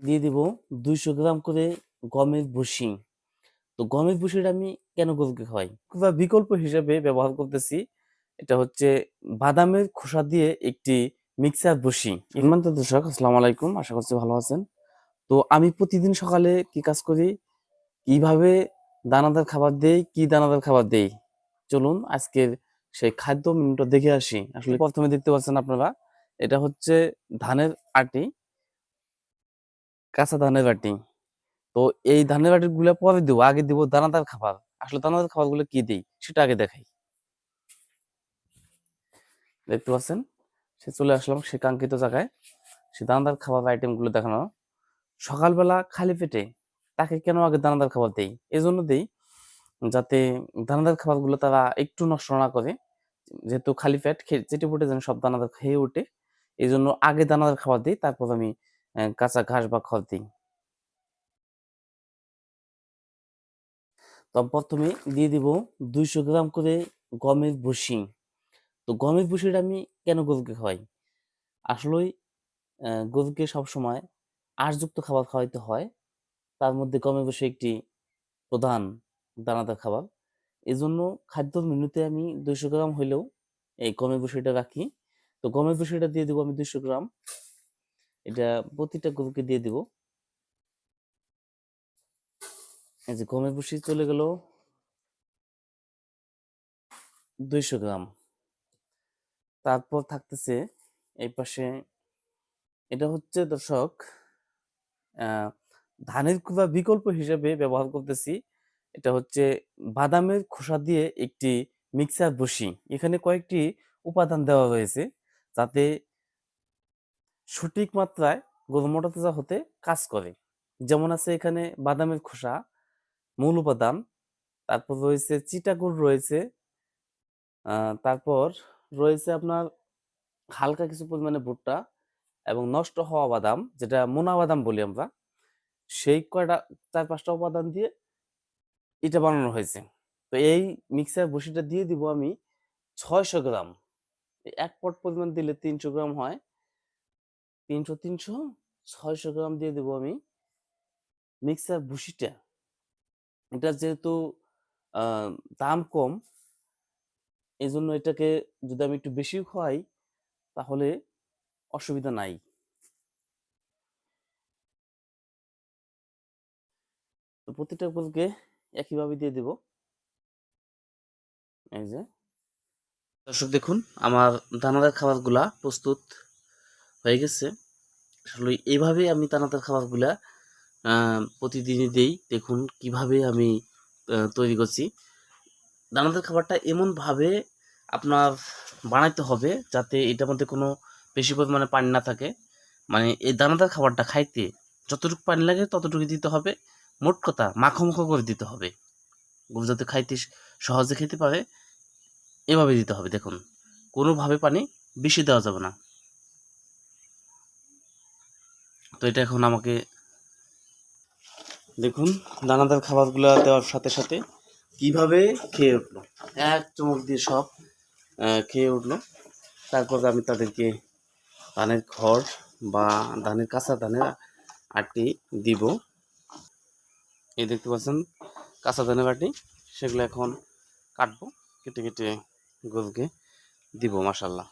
দিয়ে দিব দুইশো গ্রাম করে গমের ভুসি। তো গমের ভুসিটা আমি কেন গরুকে খাওয়াই? বা বিকল্প হিসেবে ব্যবহার করতেছি। এটা হচ্ছে বাদামের খোসা দিয়ে একটি মিক্সার ভুসি। ইমান দর্শক, আসসালামু আলাইকুম। আশা করছি ভালো আছেন। তো আমি প্রতিদিন সকালে কি কাজ করি? কীভাবে দানাদার খাবার দেই? কি দানাদার খাবার দেই? চলুন আজকের সেই খাদ্য মেনুটা দেখে আসি। আসলে প্রথমে দেখতে পাচ্ছেন আপনারা, এটা হচ্ছে ধানের আটি। কাঁচা ধানের বাটি। তো এই ধানের বাটি গুলা পরে দিব, আগে দিব দানাদার খাবার। আসলে দানাদার খাবারগুলো কি দিই? সেটা আগে দেখাই। দেখতে পাচ্ছেন? সে চলে আসলাম সে কাঙ্ক্ষিত জায়গায়। সে দানাদার খাবার আইটেমগুলো দেখানো। সকালবেলা খালি পেটে তাকে কেন আগে দানাদার খাবার দেই? এই জন্য দেই যাতে দানাদার খাবারগুলো তারা একটু নষ্ট না করে। যেহেতু খালি পেট, খেয়ে চেটে পুটে যেন সব দানাদার খেয়ে ওঠে এই জন্য আগে দানাদার খাবার দিই, তারপর আমি কাঁচা ঘাস বা খড় দিই। তো প্রথমে দিয়ে দিব দুইশো গ্রাম করে গমের ভুসি। তো গমের ভুসিটা আমি কেন গরুকে খাওয়াই? আসলেই গরুকে সবসময় আঁশযুক্ত খাবার খাওয়াইতে হয়। তার মধ্যে গমের ভুসি একটি প্রধান দানাদার খাবার। এই জন্য খাদ্য মেনুতে আমি দুইশো গ্রাম হইলেও এই গমের ভুসিটা রাখি। তো গমের ভুসিটা দিয়ে দিব আমি দুইশো গ্রাম। এটা প্রতিটা গরুকে দিয়ে দিব। এই যে গমের ভুসি চলে গেল দুইশো গ্রাম। তারপর থাকতেছে এই পাশে এটা হচ্ছে দর্শক ধানের কুড়া বিকল্প হিসেবে ব্যবহার করতেছি। এটা হচ্ছে বাদামের খোসা দিয়ে একটি মিক্সার বসি এখানে কয়েকটি উপাদান দেওয়া রয়েছে যাতে সঠিক মাত্রায় গরু তাজা হতে কাজ করে। যেমন আছে এখানে বাদামের খোসা, মূল উপাদান তারপর রয়েছে চিটাগুড় রয়েছে তারপর রয়েছে আপনার হালকা কিছু পরিমাণে ভুট্টা এবং নষ্ট হওয়া বাদাম, যেটা মোনা বাদাম বলি আমরা। সেই কয়টা, চার, পাঁচটা উপাদান দিয়ে এটা বানানো হয়েছে। তো এই মিক্সার বসিটা দিয়ে দিব আমি ছয়শো গ্রাম। এক পট পরিমাণ দিলে তিনশো গ্রাম হয়। তিনশো তিনশো, ছয়শো গ্রাম দিয়ে দেবো আমি মিক্সার ভুসিটা। এটা যেহেতু দাম কম এই জন্য এটাকে যদি আমি একটু বেশি খাওয়াই তাহলে অসুবিধা নাই। তো প্রতিটা গরুকে একইভাবে দিয়ে দেব। এই যে। দর্শক দেখুন, আমার দানাদার খাবারগুলা প্রস্তুত। হয়ে গেছে। আসলে এইভাবে আমি দানাদার খাবারগুলা প্রতিদিনই দেই। দেখুন কীভাবে আমি তৈরি করছি। দানাদার খাবারটা এমনভাবে আপনার বানাইতে হবে যাতে এটার মধ্যে কোনো বেশি পরিমাণে পানি না থাকে। মানে এই দানাদার খাবারটা খাইতে যতটুকু পানি লাগে ততটুকু দিতে হবে। মোট কথা মাখো মাখো করে দিতে হবে। গরু যাতে খাইতে সহজে খেতে পারে। এভাবে দিতে হবে। দেখুন কোনোভাবে পানি বেশি দেওয়া যাবে না। তো এটা এখন আমাকে দেখুন, দানাদার খাবারগুলো দেওয়ার সাথে সাথে কীভাবে খেয়ে উঠল। এক চমক দিয়ে সব খেয়ে উঠল। তারপর আমি তাদেরকে ধানের খড় বা ধানের কাঁচা ধানের আটি দিব। এই দেখতে পাচ্ছেন, কাঁচা ধানের আটি, সেগুলো এখন কাটবো, কেটে কেটে গরুকে দিব মাসাল্লাহ